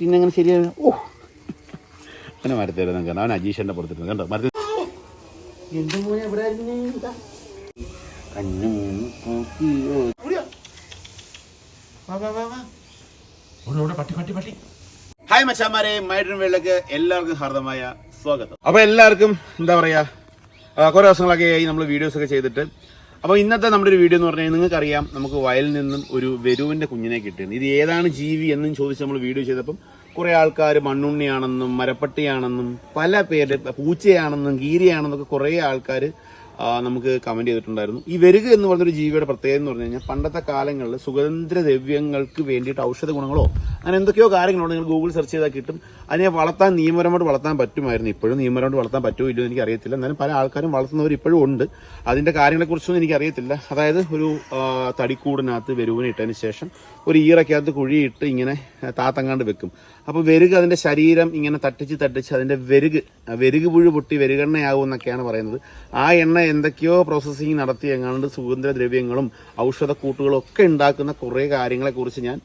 പിന്നെ അങ്ങനെ ശരിയാണ്? ഓ. അങ്ങനെ മരത്തേരുന്ന കണ്ടോ? അവൻ അജീഷന്റെ പുറത്തിരുന്നു കണ്ടോ? മരത്തിൽ ഹായ് മച്ചാമാരെ മൈഡ്രൻ വേൾഡിലേക്ക് എല്ലാവർക്കും ഹാർദമായ സ്വാഗതം. അപ്പൊ എല്ലാവർക്കും എന്താ പറയാ കുറേ കുറെ ദിവസങ്ങളൊക്കെ ആയി നമ്മൾ വീഡിയോസ് ഒക്കെ ചെയ്തിട്ട് അപ്പോൾ ഇന്നത്തെ നമ്മുടെ ഒരു വീഡിയോ എന്ന് പറഞ്ഞാൽ നിങ്ങൾക്കറിയാം നമുക്ക് വയലിൽ നിന്നും ഒരു വെരുവിന്റെ കുഞ്ഞിനെ കിട്ടിയിരുന്നു ഇത് ഏതാണ് ജീവി എന്നും ചോദിച്ച് നമ്മൾ വീഡിയോ ചെയ്തപ്പം കുറേ ആൾക്കാർ മണ്ണുണ്ണിയാണെന്നും മരപ്പട്ടിയാണെന്നും പല പേര് പൂച്ചയാണെന്നും ഗീരിയാണെന്നൊക്കെ കുറേ ആൾക്കാർ നമുക്ക് കമന്റ് ചെയ്തിട്ടുണ്ടായിരുന്നു. ഈ വെരുക എന്ന് പറഞ്ഞൊരു ജീവിയുടെ പ്രത്യേകത എന്ന് പറഞ്ഞു കഴിഞ്ഞാൽ പണ്ടത്തെ കാലങ്ങളിൽ സുഗന്ധദ്രവ്യങ്ങൾക്ക് വേണ്ടിയിട്ട് ഔഷധ ഗുണങ്ങളോ അങ്ങനെ എന്തൊക്കെയോ കാര്യങ്ങളുണ്ട്. നിങ്ങൾ ഗൂഗിൾ സെർച്ച് ചെയ്താൽ കിട്ടും. അതിനെ വളർത്താൻ നിയമപരമായിട്ട് വളർത്താൻ പറ്റുമായിരുന്നു. ഇപ്പോഴും നിയമപരമായിട്ട് വളർത്താൻ പറ്റുമോ ഇല്ലയോ എനിക്ക് അറിയത്തില്ല എന്നാലും പല ആൾക്കാരും വളർത്തുന്നവർ ഇപ്പോഴും ഉണ്ട്. അതിന്റെ കാര്യങ്ങളെക്കുറിച്ചൊന്നും എനിക്ക് അറിയത്തില്ല അതായത് ഒരു തടിക്കൂടിനകത്ത് വെരുവിനെ ഇട്ടതിന് ശേഷം ഒരു ഈറയ്ക്കകത്ത് കുഴിയിട്ട് ഇങ്ങനെ താത്തങ്ങാണ്ട് വെക്കും. അപ്പോൾ വെരുക് അതിന്റെ ശരീരം ഇങ്ങനെ തട്ടിച്ച് തട്ടിച്ച് അതിന്റെ വെരുക് വെരുക് പുഴു പൊട്ടി വെരുകെണ്ണയാകും എന്നൊക്കെയാണ് പറയുന്നത്. ആ എണ്ണ എന്തൊക്കെയോ പ്രോസസ്സിങ് നടത്തി എങ്ങാണ്ട് സുഗന്ധദ്രവ്യങ്ങളും ഔഷധക്കൂട്ടുകളും ഒക്കെ ഉണ്ടാക്കുന്ന കുറേ കാര്യങ്ങളെക്കുറിച്ച് ഞാൻ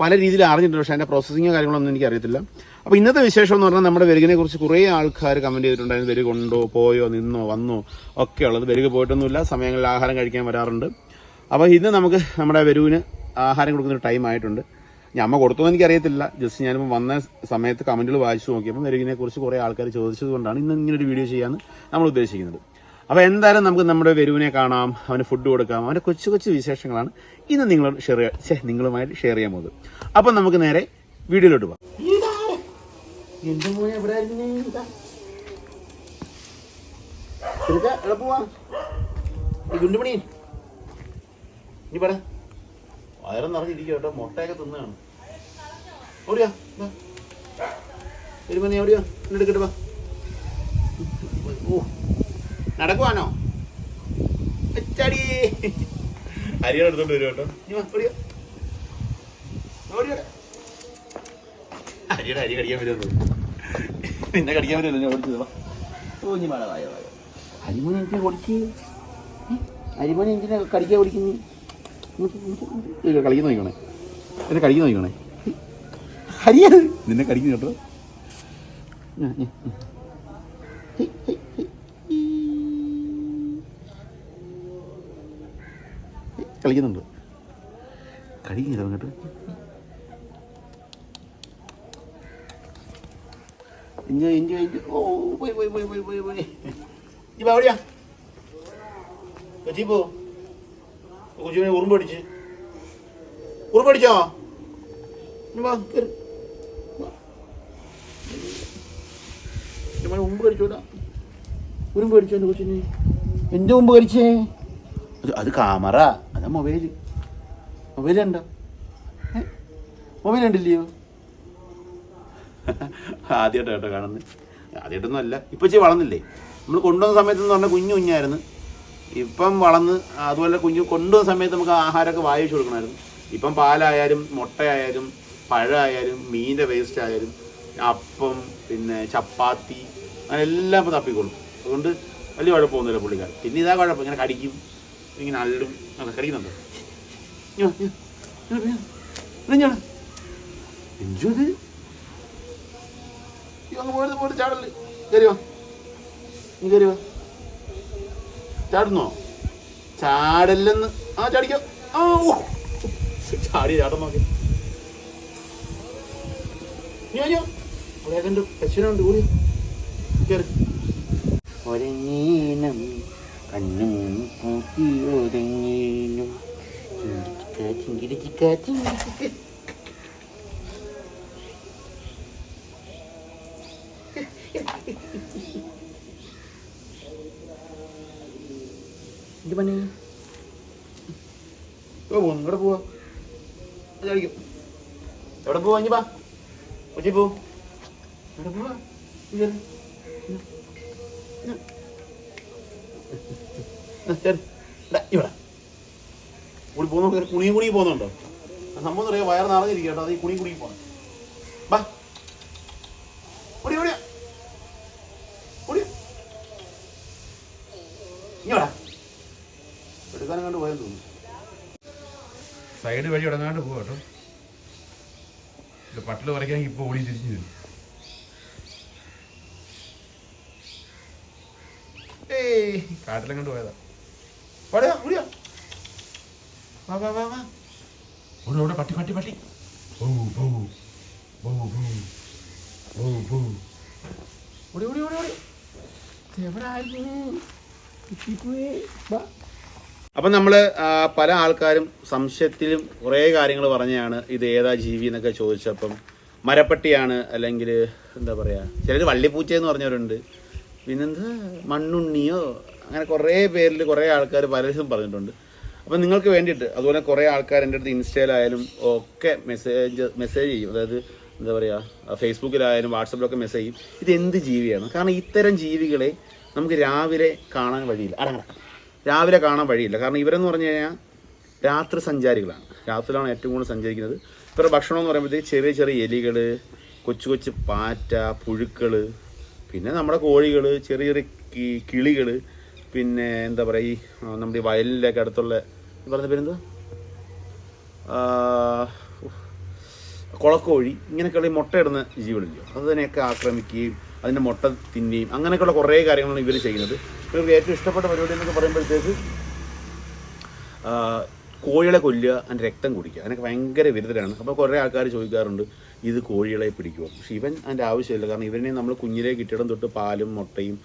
പല രീതിയിൽ അറിഞ്ഞിട്ടുണ്ട്. പക്ഷേ അതിന്റെ പ്രോസസ്സിങ്ങോ കാര്യങ്ങളൊന്നും എനിക്ക് അറിയത്തില്ല. അപ്പോൾ ഇന്നത്തെ വിശേഷം എന്ന് പറഞ്ഞാൽ നമ്മുടെ വെരുകിനെ കുറിച്ച് കുറേ ആൾക്കാർ കമന്റ് ചെയ്തിട്ടുണ്ടായിരുന്നു. വെരുക ഉണ്ടോ പോയോ നിന്നോ വന്നോ ഒക്കെ ഉള്ളത്. വെരുക പോയിട്ടൊന്നുമില്ല. സമയങ്ങളിൽ ആഹാരം കഴിക്കാൻ വരാറുണ്ട്. അപ്പോൾ ഇന്ന് നമുക്ക് നമ്മുടെ വെരുവിന് ആഹാരം കൊടുക്കുന്ന ഒരു ടൈം ആയിട്ടുണ്ട്. ഞാൻ അമ്മ കൊടുത്തോ എനിക്ക് അറിയത്തില്ല ജസ്റ്റ് ഞാനിപ്പോൾ വന്ന സമയത്ത് കമന്റുകൾ വായിച്ചു നോക്കിയപ്പോൾ വെരുകിനെ കുറിച്ച് കുറേ ആൾക്കാർ ചോദിച്ചതുകൊണ്ടാണ് ഇന്ന് ഇങ്ങനൊരു വീഡിയോ ചെയ്യാമെന്ന് നമ്മൾ ഉദ്ദേശിക്കുന്നത്. അപ്പോൾ എന്തായാലും നമുക്ക് നമ്മുടെ വെരുവിനെ കാണാം അവന് ഫുഡ് കൊടുക്കാം അവന്റെ കൊച്ചു കൊച്ചു വിശേഷങ്ങളാണ് ഇന്ന് നിങ്ങളോട് ഷെയർ ഛേ നിങ്ങളുമായിട്ട് ഷെയർ ചെയ്യാൻ പോകുന്നത്. അപ്പം നമുക്ക് നേരെ വീഡിയോയിലോട്ട് പോകാം ഗുണ്ടുമണി. നീ പറ. വയറും നിറഞ്ഞിരിക്കും കേട്ടോ മുട്ടയൊക്കെ തിന്നാണ്. ഓടിയാ ഒരു മണി ഓടിയോ എന്നെ എടുക്കട്ടെ വാ. ഓ നടക്കുവാനോ ഹരിയാണ് എടുത്തോണ്ട് വരും കേട്ടോ. നീ വാ ഓടിയോ. ഓടിയോടെ അരിയുടെ അരി കടിക്കാൻ വരുമെന്ന് പിന്നെ കടിക്കാൻ വരുമല്ലോ ഞാൻ ഓടിച്ചത്. ഓ നീ മഴ വായോ വായോ. അരിമോനെ എന്തിനാ ഓടിച്ച്? അരിമോനെ എന്തിനാ കടിക്കാൻ ഓടിക്കുന്നു? കളിക്കുന്ന നോക്കണേ എന്നെ കളിക്കുന്ന നോക്കണേ ഹരിയ നിന്നെ കടിക്കുന്നു കേട്ടോ. കളിക്കുന്നുണ്ട്. കടിക്കുന്നില്ല അങ്ങോട്ട്. എൻജോയ് എൻജോയ് എൻജോയ് ഓ പോയി പോയി പോയി പോയി പോയി പോയി. ഇപ്പൊ എവിടെയാ കൊച്ചി പോ കൊച്ചിനെ ഉറുമ്പടിച്ച് ഉറുമ്പടിച്ചോ വാ വാ. ഉമ്പ് കടിച്ചോടാ. ഉറുമ്പ് കടിച്ചോ എന്റെ കൊച്ചിനെ? എന്റെ ഉമ്പ് കടിച്ചേ? അത് അത് മൊബൈൽ. മൊബൈൽ ഉണ്ടോ മൊബൈൽ ഉണ്ടില്ലയോ ആദ്യമായിട്ട് കേട്ടോ കാണുന്നത് ആദ്യമായിട്ടൊന്നും അല്ല. ഇപ്പൊ ഇച്ചിരി വളർന്നില്ലേ? നമ്മൾ കൊണ്ടുവന്ന സമയത്ത് എന്ന് പറഞ്ഞാൽ കുഞ്ഞു കുഞ്ഞായിരുന്നു. ഇപ്പം വളർന്ന് അതുപോലെ കുഞ്ഞു കൊണ്ടുവന്ന സമയത്ത് നമുക്ക് ആഹാരമൊക്കെ വായിച്ചു കൊടുക്കണമായിരുന്നു. ഇപ്പം പാലായാലും മുട്ടയായാലും പഴമായാലും മീനിന്റെ വേസ്റ്റ് ആയാലും അപ്പം പിന്നെ ചപ്പാത്തി അങ്ങനെ എല്ലാം ഇപ്പം തപ്പിക്കൊള്ളും. അതുകൊണ്ട് വലിയ കുഴപ്പമൊന്നുമില്ല പുള്ളിക്കാർ പിന്നെ ഇതാ കുഴപ്പം. ഇങ്ങനെ കടിക്കും. ഇങ്ങനെ അല്ലും ഒക്കെ കടിക്കുന്നുണ്ടോ. എഞ്ചു ഈ അങ്ങ് പോയത് പോയിട്ട് ചാടൽ. കയറി വാ. നീ കയറി വാ. ചാടുന്നോ? ചാടല്ലെന്ന്. ആ ചാടിക്കോ. ആ ഓ ചാടി ചാട്ടം നോക്കി. ഞാനോ അവിടെ കണ്ട് കൂടി. കയറി ഒരങ്ങീനം കണ്ണും കൂട്ടി ഒരങ്ങീനും ചിങ്കിടിച്ചിക്ക ചിങ്കിടിച്ചിക്ക എന്ത് പണി? പോന്നു. ഇവിടെ പോവാ. കളിക്കും എവിടെ പോവാ? ഇനി വാ. കൊച്ചി പോ. എവിടെ പോവാ? ഇവിടെ. കൂടി പോകുന്ന. കുണിയും കുണിയും പോകുന്നുണ്ടോ? സംഭവം എന്ന് വയർ വയറ് നിറഞ്ഞിരിക്കുക കേട്ടോ. അത് ഈ കുണിയും കുണിയും പോകണം ഓടി പോയെന്ന് തോന്നുന്നു സൈഡ് വഴി ഇടങ്ങാണ്ട് പോവാട്ടോ പട്ടിൽ വട്ടൽ ഇപ്പൊ ഓടി തിരിച്ചു വരും. ഏയ് കാട്ടിലും കണ്ട് പോയതാ. വാടാ, ഓടിയാ. വാ വാ വാ ഓടി ഓടെ പട്ടി പട്ടി പട്ടി. ഓ ഓ ഓ ഓ ഓ ഓടി ഓടി ഓടി ഓടി. അപ്പം നമ്മൾ പല ആൾക്കാരും സംശയത്തിലും കുറേ കാര്യങ്ങൾ പറഞ്ഞാണ് ഇത് ഏതാ ജീവി എന്നൊക്കെ ചോദിച്ചപ്പം മരപ്പട്ടിയാണ് അല്ലെങ്കിൽ എന്താ പറയുക ചിലർ വള്ളിപ്പൂച്ച എന്ന് പറഞ്ഞവരുണ്ട്. പിന്നെന്താ? മണ്ണുണ്ണിയോ? അങ്ങനെ കുറേ പേരിൽ കുറേ ആൾക്കാർ പലരും പറഞ്ഞിട്ടുണ്ട്. അപ്പം നിങ്ങൾക്ക് വേണ്ടിയിട്ട് അതുപോലെ കുറേ ആൾക്കാർ എന്റെ അടുത്ത് ഇൻസ്റ്റയിലായാലും ഒക്കെ മെസ്സേജ് മെസ്സേജ് ചെയ്യും. അതായത് എന്താ പറയുക ഫേസ്ബുക്കിലായാലും വാട്സപ്പിലൊക്കെ മെസ്സേജ് ചെയ്യും. ഇത് എന്ത് ജീവിയാണ്? കാരണം ഇത്തരം ജീവികളെ നമുക്ക് രാവിലെ കാണാൻ വഴിയില്ല. അടങ്ങട രാവിലെ കാണാൻ വഴിയില്ല. കാരണം ഇവരെന്ന് പറഞ്ഞു കഴിഞ്ഞാൽ രാത്രി സഞ്ചാരികളാണ്. രാത്രിയിലാണ് ഏറ്റവും കൂടുതൽ സഞ്ചരിക്കുന്നത്. ഇവരുടെ ഭക്ഷണം എന്ന് പറയുമ്പോഴത്തേക്ക് ചെറിയ ചെറിയ എലികൾ കൊച്ചു കൊച്ചു പാറ്റ പുഴുക്കൾ പിന്നെ നമ്മുടെ കോഴികൾ ചെറിയ ചെറിയ കിളികൾ പിന്നെ എന്താ പറയുക ഈ നമ്മുടെ ഈ വയലിന്റെയൊക്കെ അടുത്തുള്ള പറഞ്ഞ പേരെന്താ. കുളക്കോഴി ഇങ്ങനെയൊക്കെയുള്ള ഈ മുട്ടയിടുന്ന ജീവികളില്ല? അത് തന്നെയൊക്കെ ആക്രമിക്കുകയും അതിന്റെ മുട്ട തിന്നുകയും അങ്ങനെയൊക്കെയുള്ള കുറേ കാര്യങ്ങളാണ് ഇവർ ചെയ്യുന്നത്. ഇവർക്ക് ഏറ്റവും ഇഷ്ടപ്പെട്ട പരിപാടി എന്നൊക്കെ പറയുമ്പോഴത്തേക്ക് കോഴികളെ കൊല്ലുക അതിന്റെ രക്തം കുടിക്കുക അതിനൊക്കെ ഭയങ്കര വിരുദ്ധരാണ്. അപ്പോൾ കുറേ ആൾക്കാർ ചോദിക്കാറുണ്ട് ഇത് കോഴികളെ പിടിക്കുമോ പക്ഷെ ഇവൻ അതിന്റെ ആവശ്യമില്ല. കാരണം ഇവനെ നമ്മൾ കുഞ്ഞിലെ കിട്ടിയിടം തൊട്ട് പാലും മുട്ടയും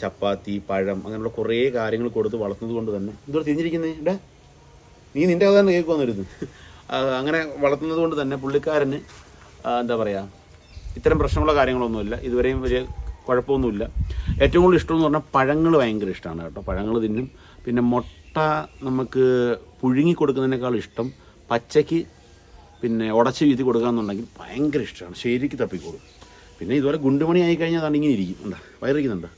ചപ്പാത്തി പഴം അങ്ങനെയുള്ള കുറേ കാര്യങ്ങൾ കൊടുത്ത് വളർത്തുന്നത് കൊണ്ട് തന്നെ. എന്തോ തിരിഞ്ഞിരിക്കുന്നേ ഇടാ നീ നിന്റെ അത് തന്നെ കേൾക്കുവന്നിരുന്നു അങ്ങനെ വളർത്തുന്നത് കൊണ്ട് തന്നെ പുള്ളിക്കാരന് എന്താ പറയുക ഇത്തരം പ്രശ്നമുള്ള കാര്യങ്ങളൊന്നുമില്ല. ഇതുവരെയും വലിയ കുഴപ്പമൊന്നുമില്ല. ഏറ്റവും കൂടുതൽ ഇഷ്ടം എന്ന് പറഞ്ഞാൽ പഴങ്ങൾ ഭയങ്കര ഇഷ്ടമാണ് കേട്ടോ. പഴങ്ങൾ തിന്നും. പിന്നെ മുട്ട നമുക്ക് പുഴുങ്ങി കൊടുക്കുന്നതിനേക്കാൾ ഇഷ്ടം പച്ചയ്ക്ക് പിന്നെ ഉടച്ച് വീതി കൊടുക്കാന്നുണ്ടെങ്കിൽ ഭയങ്കര ഇഷ്ടമാണ്. ശരിക്ക് തപ്പിക്കോളും. പിന്നെ ഇതുപോലെ ഗുണ്ടുമണി ആയി കഴിഞ്ഞാൽ അതാണ് ഇങ്ങനെ ഇരിക്കും. ഉണ്ടാ വയറിരിക്കുന്നുണ്ടോ?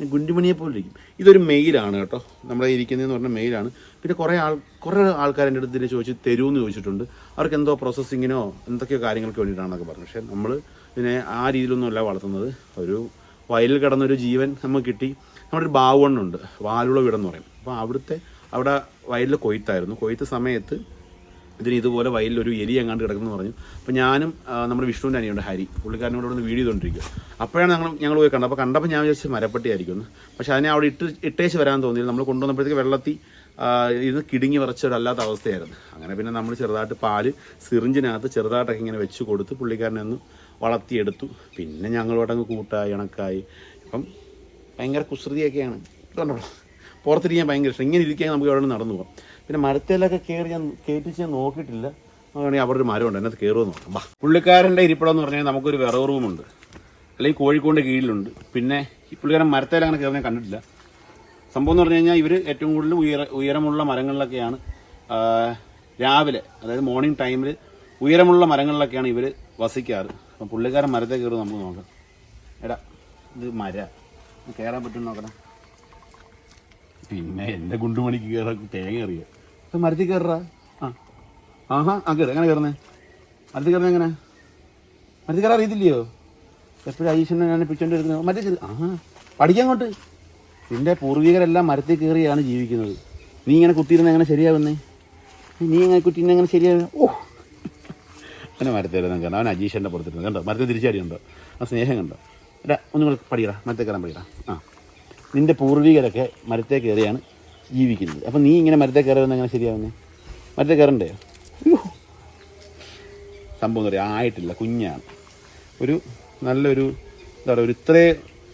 ഗുണ്ടുമണിയെ പോലെ ഇരിക്കും. ഇതൊരു മെയിലാണ് കേട്ടോ. നമ്മളെ ഇരിക്കുന്നതെന്ന് പറഞ്ഞ മെയിലാണ്. പിന്നെ കുറേ ആൾ കുറേ ആൾക്കാർ എന്റെ അടുത്ത് ഇതിനെ ചോദിച്ച് തരുമെന്ന് ചോദിച്ചിട്ടുണ്ട്. അവർക്ക് എന്തോ പ്രോസസ്സിങ്ങിനോ എന്തൊക്കെയോ കാര്യങ്ങൾക്ക് വേണ്ടിയിട്ടാണെന്നൊക്കെ പറഞ്ഞു. പക്ഷേ നമ്മൾ പിന്നെ ആ രീതിയിലൊന്നുമല്ല വളർത്തുന്നത്. ഒരു വയലിൽ കിടന്നൊരു ജീവൻ നമുക്ക് കിട്ടി. നമ്മുടെ ഒരു ബാവുണ്ണുണ്ട് വാലുള വീടെന്ന് പറയും. അപ്പോൾ അവിടുത്തെ അവിടെ വയലിൽ കൊയ്ത്തായിരുന്നു. കൊയ്ത്ത് സമയത്ത് ഇതിന് ഇതുപോലെ വയലിൽ ഒരു എലി എങ്ങാണ്ട് കിടക്കുന്നു പറഞ്ഞു. അപ്പോൾ ഞാനും നമ്മുടെ വിഷ്ണുവിന്റെ അനിയുണ്ട് ഹരി പുള്ളിക്കാരനോട് ഇവിടെ വീഡിയോ ചെയ്തുകൊണ്ടിരിക്കുക. അപ്പോഴാണ് ഞങ്ങൾ ഞങ്ങൾ പോയി കണ്ടത്. അപ്പോൾ കണ്ടപ്പോൾ ഞാൻ വിചാരിച്ചു മരപ്പെട്ടിയായിരിക്കും പക്ഷേ അതിനെ അവിടെ ഇട്ട് ഇട്ടേച്ച് വരാൻ തോന്നിയില്ല. നമ്മൾ കൊണ്ടുവന്നപ്പോഴത്തേക്ക് വെള്ളത്തിൽ ഇത് കിടുങ്ങി വരച്ചൊരല്ലാത്ത അവസ്ഥയായിരുന്നു. അങ്ങനെ പിന്നെ നമ്മൾ ചെറുതായിട്ട് പാൽ സിറിഞ്ചിനകത്ത് ചെറുതായിട്ടൊക്കെ ഇങ്ങനെ വെച്ച് കൊടുത്ത് പുള്ളിക്കാരനെ ഒന്ന് വളർത്തിയെടുത്തു. പിന്നെ ഞങ്ങളോടങ്ങ് കൂട്ടായി ഇണക്കായി. അപ്പം ഭയങ്കര കുസൃതിയൊക്കെയാണ്. കണ്ടോ? പുറത്തിരിക്കാൻ ഭയങ്കര ഇഷ്ടം. ഇങ്ങനെ ഇരിക്കാൻ നമുക്ക് എവിടെ നടന്നു പോകാം. പിന്നെ മരത്തേലൊക്കെ കയറി ഞാൻ കയറ്റിച്ച് ഞാൻ നോക്കിയിട്ടില്ല. അങ്ങനെ അവിടെ ഒരു മരമുണ്ട് അതിനകത്ത് കയറുമെന്ന് നോക്കാം. ബാ പുള്ളിക്കാരന്റെ ഇരിപ്പിടം എന്ന് പറഞ്ഞാൽ നമുക്കൊരു വിറവ് റൂമുണ്ട്. അല്ലെങ്കിൽ കോഴിക്കോടിന്റെ കീഴിലുണ്ട്. പിന്നെ ഈ പുള്ളിക്കാരൻ മരത്തേൽ അങ്ങനെ കയറുന്ന കണ്ടിട്ടില്ല. സംഭവം എന്ന് പറഞ്ഞു കഴിഞ്ഞാൽ ഇവർ ഏറ്റവും കൂടുതൽ ഉയര ഉയരമുള്ള മരങ്ങളിലൊക്കെയാണ് രാവിലെ അതായത് മോർണിംഗ് ടൈമിൽ ഉയരമുള്ള മരങ്ങളിലൊക്കെയാണ് ഇവർ വസിക്കാറ്. അപ്പം പുള്ളിക്കാരൻ മരത്തെ കയറി നമുക്ക് നോക്കാം. എടാ ഇത് മര. കയറാൻ പറ്റും നോക്കണം പിന്നെ എന്റെ ഗുണ്ടുമണിക്ക് കയറാൻ തേങ്ങ അറിയാം അപ്പം മരത്തിൽ കയറാ ആ. ആഹാ ആ കയറി എങ്ങനെ കയറുന്നേ മരത്തിൽ കയറുന്നത് എങ്ങനെ? മരത്തിൽ കയറാൻ അറിയത്തില്ലയോ? എപ്പോഴും ഐശ്വരനെ ഞാൻ പിടിച്ചോണ്ട് എടുക്കുന്നത് മരത്തിൽ കയറി ആഹാ. പഠിക്കാൻ കൊണ്ട് നിന്റെ പൂർവികരെല്ലാം മരത്തിൽ കയറിയാണ് ജീവിക്കുന്നത്. നീ ഇങ്ങനെ കുത്തിയിരുന്ന എങ്ങനെ ശരിയാവുന്നേ? നീ ഇങ്ങനെ കുത്തിയിരുന്ന എങ്ങനെ ശരിയാവുന്ന? ഓ. അങ്ങനെ മരത്തിൽ കയറുന്ന കണ്ടോ? അവൻ അജീഷന്റെ പുറത്തിരുന്നു. കണ്ടോ? മരത്തിൽ തിരിച്ചടിയുണ്ടോ? ആ സ്നേഹം കണ്ടോ? അല്ല ഒന്നും കൂടെ പഠിക്കടാ. മരത്തിൽ കയറാൻ പഠിക്കടാ. ആ. നിന്റെ പൂർവികരൊക്കെ മരത്തെ കയറിയാണ് ജീവിക്കുന്നത്. അപ്പം നീ ഇങ്ങനെ മരത്തെ കയറുന്ന എങ്ങനെ ശരിയാവുന്നേ? മരത്തെ കയറണ്ടേ. സംഭവം എന്ന് പറയാം? ആയിട്ടില്ല കുഞ്ഞാണ്. ഒരു നല്ലൊരു എന്താ പറയുക ഒരു ഇത്രേ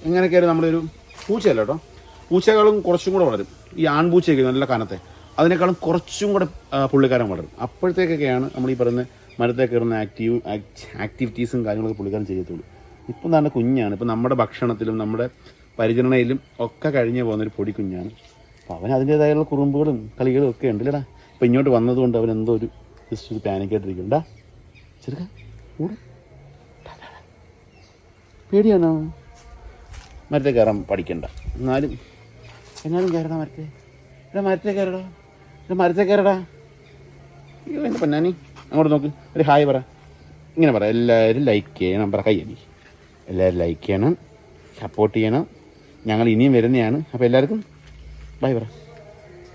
എങ്ങനെയൊക്കെയായാലും നമ്മളൊരു പൂച്ചയല്ല കേട്ടോ പൂച്ചകളും കുറച്ചും കൂടെ വളരും. ഈ ആൺപൂച്ചയൊക്കെ നല്ല കനത്തെ. അതിനേക്കാളും കുറച്ചും കൂടെ പുള്ളിക്കാരൻ വളരും. അപ്പോഴത്തേക്കൊക്കെയാണ് നമ്മൾ ഈ പറയുന്ന മരത്തെ കയറുന്ന ആക്റ്റീവ് ആക്ടിവിറ്റീസും കാര്യങ്ങളൊക്കെ പുള്ളിക്കാരൻ ചെയ്യത്തുള്ളൂ. ഇപ്പം തന്നെ കുഞ്ഞാണ്. ഇപ്പം നമ്മുടെ ഭക്ഷണത്തിലും നമ്മുടെ പരിചരണയിലും ഒക്കെ കഴിഞ്ഞ് പോകുന്നൊരു പൊടി കുഞ്ഞാണ്. അപ്പോൾ അവൻ അതിന്റേതായുള്ള കുറുമ്പുകളും കളികളും ഒക്കെ ഉണ്ട് ഇല്ലടാ ഇപ്പം ഇങ്ങോട്ട് വന്നതുകൊണ്ട് അവൻ എന്തോ ഒരു ജസ്റ്റ് ഒരു പാനിക്കായിട്ടിരിക്കുന്നുണ്ടാ ചെറുക്ക കൂടെ പേടിയാണോ? മരത്തെ കയറാൻ പഠിക്കണ്ട. എന്നാലും എന്നാലും കയറടാ മരത്തെ. എടാ മരത്തെ കയറടാ. എടാ മരത്തെ കയറടാ. അയ്യോ എന്റെ പൊന്നാനി. അങ്ങോട്ട് നോക്ക്. ഒരു ഹായ് പറ. ഇങ്ങനെ പറ. എല്ലാവരും ലൈക്ക് ചെയ്യണം. പറ കയ്യടി എല്ലാവരും ലൈക്ക് ചെയ്യണം. സപ്പോർട്ട് ചെയ്യണം. ഞങ്ങൾ ഇനിയും വരുന്നതാണ്. അപ്പോൾ എല്ലാവർക്കും ബൈ പറ.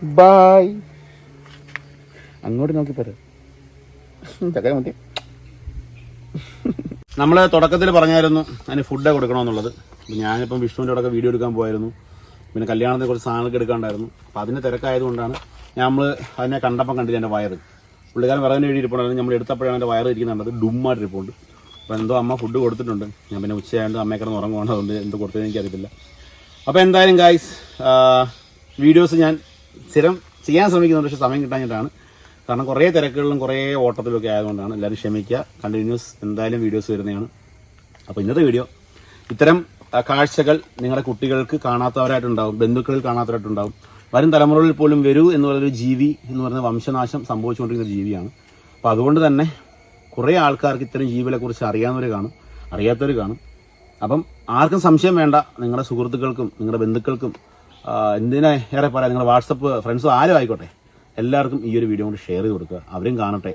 ബായ് അങ്ങോട്ട് നോക്കി പറ. മതി നമ്മൾ തുടക്കത്തിൽ പറഞ്ഞായിരുന്നു അതിന് ഫുഡ് കൊടുക്കണമെന്നുള്ളത് ഞാനിപ്പം വിഷ്ണുവിന്റെ അവിടെ വീഡിയോ എടുക്കാൻ പോയായിരുന്നു. പിന്നെ കല്യാണത്തിന് കുറച്ച് സാധനങ്ങൾ എടുക്കാണ്ടായിരുന്നു. അപ്പോൾ അതിന് തിരക്കായതുകൊണ്ടാണ് നമ്മൾ അതിനെ കണ്ടപ്പം കണ്ടില്ല എന്റെ വയറ്. പുള്ളിക്കാരൻ പറയുന്ന വേണ്ടി ഇരിപ്പുണ്ടായിരുന്നു നമ്മൾ എടുത്തപ്പോഴാണ് എന്റെ വയറ് ഇരിക്കുന്നുണ്ട് ഡുമ്മായിട്ട് ഇരിപ്പുണ്ട്. അപ്പോൾ എന്തോ അമ്മ ഫുഡ് കൊടുത്തിട്ടുണ്ട്. ഞാൻ പിന്നെ ഉച്ചയായതുകൊണ്ട് അമ്മയെ കിടന്ന് ഉറങ്ങുവാണ്. അതുകൊണ്ട് എന്ത് കൊടുത്തതെന്ന് അപ്പോൾ എന്തായാലും ഗായ്സ് വീഡിയോസ് ഞാൻ സ്ഥിരം ചെയ്യാൻ ശ്രമിക്കുന്നുണ്ട് പക്ഷേ സമയം കിട്ടാഞ്ഞിട്ടാണ്. കാരണം കുറേ തിരക്കുകളിലും കുറേ ഓട്ടത്തിലും ഒക്കെ ആയതുകൊണ്ടാണ് എല്ലാവരും ക്ഷമിക്കുക. കണ്ടിന്യൂസ് എന്തായാലും വീഡിയോസ് വരുന്നതാണ്. അപ്പോൾ ഇന്നത്തെ വീഡിയോ ഇത്തരം കാഴ്ചകൾ നിങ്ങളുടെ കുട്ടികൾക്ക് കാണാത്തവരായിട്ടുണ്ടാവും ബന്ധുക്കളിൽ കാണാത്തവരായിട്ടുണ്ടാവും. വരും തലമുറകളിൽ പോലും വരൂ എന്ന് പറയുന്നൊരു ജീവി എന്ന് പറയുന്ന വംശനാശം സംഭവിച്ചുകൊണ്ടിരിക്കുന്ന ജീവിയാണ്. അപ്പോൾ അതുകൊണ്ട് തന്നെ കുറേ ആൾക്കാർക്ക് ഇത്തരം ജീവികളെക്കുറിച്ച് അറിയാവുന്നവർ കാണും അറിയാത്തവർ കാണും. അപ്പം ആർക്കും സംശയം വേണ്ട. നിങ്ങളുടെ സുഹൃത്തുക്കൾക്കും നിങ്ങളുടെ ബന്ധുക്കൾക്കും എന്തിനാ ഏറെ പറയാം നിങ്ങളുടെ വാട്സപ്പ് ഫ്രണ്ട്സും ആരും ആയിക്കോട്ടെ. എല്ലാവർക്കും ഈ ഒരു വീഡിയോ കൊണ്ട് ഷെയർ ചെയ്ത് കൊടുക്കുക. അവരും കാണട്ടെ.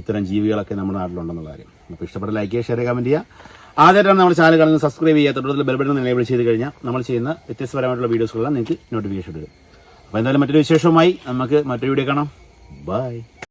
ഇത്തരം ജീവികളൊക്കെ നമ്മുടെ നാട്ടിലുണ്ടെന്നുള്ള കാര്യം. അപ്പോൾ ഇഷ്ടപ്പെട്ട ലൈക്ക് ചെയ്യുക ഷെയർ കമന്റ് ചെയ്യുക. ആദ്യമായിട്ടാണ് നമ്മുടെ ചാനൽ കാണുന്നത്. സബ്സ്ക്രൈബ് ചെയ്യുക. തൊട്ടത്തിൽ ബെൽബട്ടൺ എനേബിൾ ചെയ്ത് കഴിഞ്ഞാൽ നമ്മൾ ചെയ്യുന്ന വ്യത്യസ്തപരമായിട്ടുള്ള വീഡിയോസുകളെല്ലാം നിങ്ങൾക്ക് നോട്ടിഫിക്കേഷൻ ഇടുക അപ്പോൾ എന്തായാലും മറ്റൊരു വിശേഷവുമായി നമുക്ക് മറ്റൊരു വീഡിയോ കാണാം. ബൈ